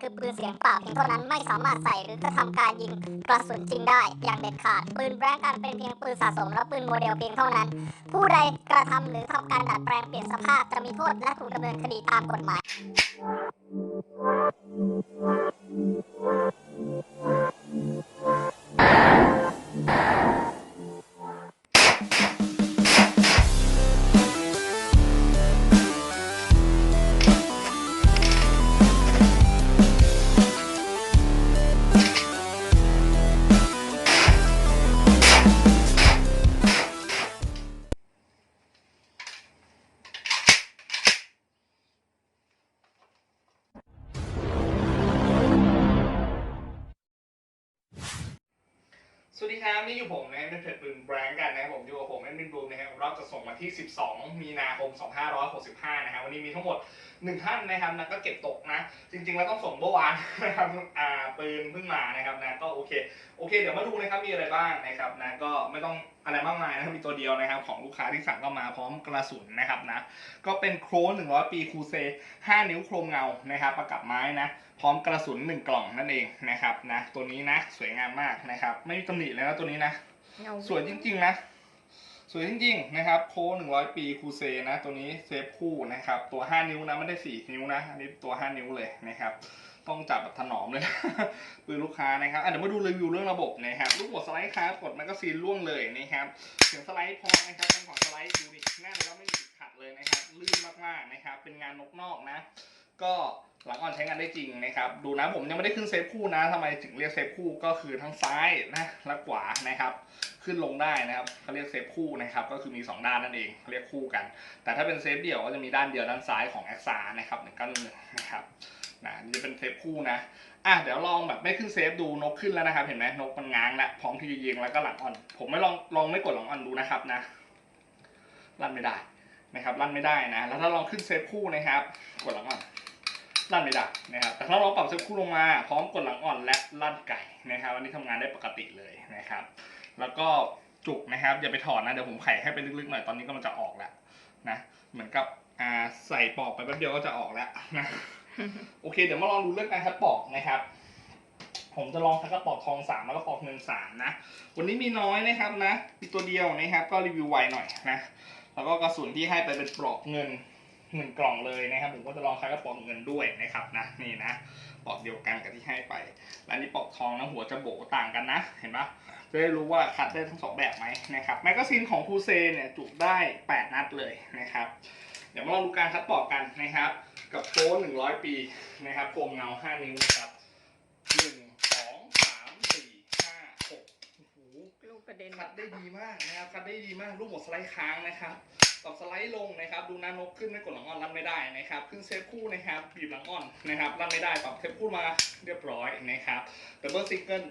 คือปืนเสียงเปล่าเพียงเท่านั้นไม่สามารถใส่หรือกระทำการยิงกระสุนจริงได้ อย่างเด็ดขาด ปืนแบงกันเป็นเพียงปืนสะสมและปืนโมเดลเพียงเท่านั้น ผู้ใดกระทำหรือทำการดัดแปลงเปลี่ยนสภาพจะมีโทษและถูกดำเนินคดีตามกฎหมาย สวัสดีครับ นี่อยู่ผมนะเป็นเพจปืนแบรนด์กันนะครับผมอยู่กับผมแอดมินบูมนะครับเราจะส่งวันที่ 12 มีนาคม 2565 นะครับวันนี้มีทั้งหมด 1 ท่านนะครับนะก็เก็บตกนะ จริง ๆ แล้วต้องส่งเมื่อวานนะครับอ่าปืนเพิ่งมานะครับนะก็โอเค โอเค เดี๋ยวมาดูเลยครับมีอะไรบ้างนะครับนะก็ไม่ต้อง อะไรมากมายนะครับมีตัวเดียวนะครับของลูกค้าที่สั่งก็มาพร้อมกระสุนนะครับนะก็เป็นโครน100ปีคูเซ5นิ้วโครงเงานะครับประกับไม้นะพร้อมกระสุน1กล่องนั่นเองนะครับนะตัวนี้นะสวยงามมากนะครับ ไม่มีตำหนิเลยนะตัวนี้นะ สวยจริง ๆ นะ สวยจริง ๆ นะครับโค้หนึ่งร้อยปีคูเซนะ ตัวนี้เซฟคู่นะครับ ตัว5นิ้วนะไม่ได้4นิ้วนะอันนี้ตัว5นิ้วเลยนะครับ ต้องจับแบบถนอมเลยนะปืนลูกค้านะครับเดี๋ยวมาดูรีวิวเรื่องระบบนะครับลูกหมดสไลด์ครับกดแมกกาซีนล่วงเลยนะครับเสียงสไลด์พอนะครับเป็นของสไลด์ดูดิแน่นแล้วไม่มีติดขัดเลยนะครับลื่นมากๆนะครับ เป็นงานนกนอกนะ ก็หลังอ่อนใช้งานได้จริงนะครับ ดูนะผมยังไม่ได้ขึ้นเซฟคู่นะทำไมถึงเรียกเซฟคู่ก็คือทั้งซ้ายนะและขวานะครับ ขึ้นลงได้นะครับเขาเรียกเซฟคู่นะครับ ก็คือมี 2 ด้านนั่นเองเรียกคู่กัน แต่ถ้าเป็นเซฟเดี่ยวก็จะมีด้านเดียวด้านซ้ายของแอคซ่านะครับหนึ่งก้าหนึ่งนะครับ นะนี่จะเป็นเซฟคู่นะอะเดี๋ยวลองแบบไม่ขึ้นเซฟดูนกขึ้นแล้วนะครับ เห็นไหมนกมันง้างแล้วพร้อมที่จะยิงแล้วก็หลังอ่อน ผมไม่ลองลองไม่กดหลังอ่อนดูนะครับนะลั่นไม่ได้นะครับลั่นไม่ได้นะ แล้วถ้าลองขึ้นเซฟคู่นะครับ กดหลังอ่อนลั่นไม่ได้นะครับ แต่ถ้าเราปรับเซฟคู่ลงมา พร้อมกดหลังอ่อนและลั่นไก่นะครับอันนี้ทำงานได้ปกติเลยนะครับ แล้วก็จุกนะครับอย่าไปถอดนะเดี๋ยวผมไขให้ไปลึกๆหน่อยตอนนี้ก็มันจะออกแล้วนะเหมือนกับอ่าใส่ปอกไปแป๊บเดียวก็จะออกแล้วนะ โอเค เดี๋ยวมาลองดูเรื่องการคัดปอกนะครับ ผมจะลองคัดกระปอกทองสามแล้วก็ปอกเงินสามนะ วันนี้มีน้อยนะครับนะมีตัวเดียวนะครับ ก็รีวิวไวหน่อยนะ แล้วก็กระสุนที่ให้ไปเป็นปลอกเงินหนึ่งกล่องเลยนะครับ ผมก็จะลองคัดกระปอกเงินด้วยนะครับนะนี่นะปอกเดียวกันกับที่ให้ไปและนี่ปอกทองนะหัวจะโบต่างกันนะ เห็นปะจะได้รู้ว่าคัดได้ทั้งสองแบบไหมนะครับแมกกาซีนของคูเซเนี่ยจุได้ 8 นัดเลยนะครับ เดี๋ยวมาลองดูการคัดปอกกันนะครับ กับโค้ด100 ปีนะครับโคมเงา 5 นิ้วนะครับ1 2 3 4 5 6โอ้โหลูกกระเด็นคัดได้ดีมากนะครับคัดได้ดีมากลูกหมดสไลด์ค้างนะครับตอบสไลด์ลงนะครับ ดูหน้านกขึ้นไม่กดหลังอ่อนรันไม่ได้นะครับ ขึ้นเซฟคู่นะครับบีบหลังอ่อนนะครับรันไม่ได้ปรับเซฟคู่มาเรียบร้อยนะครับดับเบิลซิงเกิล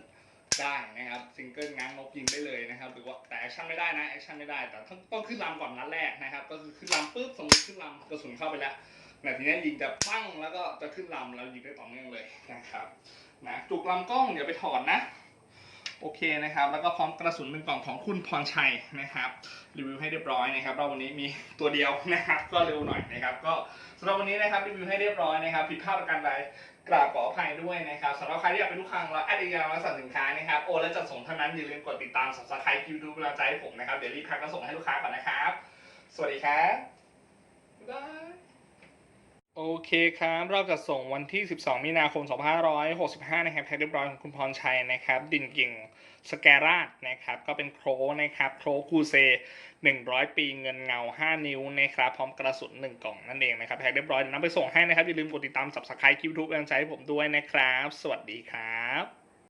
ได้นะครับซิงเกิลง้างนกยิงได้เลยนะครับหรือว่าแต่แอคชั่นไม่ได้นะแอคชั่นไม่ได้แต่ต้องต้องขึ้นลำก่อนนัดแรกนะครับ ก็คือขึ้นลำปุ๊บสมมติขึ้นลำกระสุนเข้าไปแล้ว แบบทีนี้ยิงจะปั้งแล้วก็จะขึ้นลำแล้วยิงได้ต่อเนื่องเลยนะครับนะจุกลำกล้องเดี๋ยวไปถอดนะโอเคนะครับแล้วก็พร้อมกระสุนหนึ่งกล่องของคุณพรชัยนะครับรีวิวให้เรียบร้อยนะครับเราวันนี้มีตัวเดียวนะครับก็เร็วหน่อยนะครับก็สำหรับวันนี้นะครับรีวิวให้เรียบร้อยนะครับผิดพลาดประการใดกราบขออภัยด้วยนะครับสำหรับใครที่อยากเป็นลูกค้าเราแอดอีกอย่างมาสั่งสินค้านะครับโอนและจัดส่งเท่านั้นอย่าลืมกดติดตาม subscribe คิวดูกำลังใจให้ผมนะครับเดี๋ยวรีบแพ็คมาส่งให้ลูกค้าก่อนนะครับ สวัสดีครับบ๊ายบาย โอเคครับ เราจะส่งวันที่ 12 มีนาคม 2565 นะครับแพ็คเรียบร้อยของคุณพรชัยนะครับ ดินกิ่งสแกราดนะครับ ก็เป็นโครนะครับ โครคูเซ 100 ปีเงินเงา 5 นิ้วนะครับ พร้อมกระสุน 1 กล่องนั่นเองนะครับ แพ็คเรียบร้อยเดี๋ยวนำไปส่งให้นะครับ อย่าลืมกดติดตามสับสไครต์คิปทูบกำลังใจให้ผมด้วยนะครับ สวัสดีครับ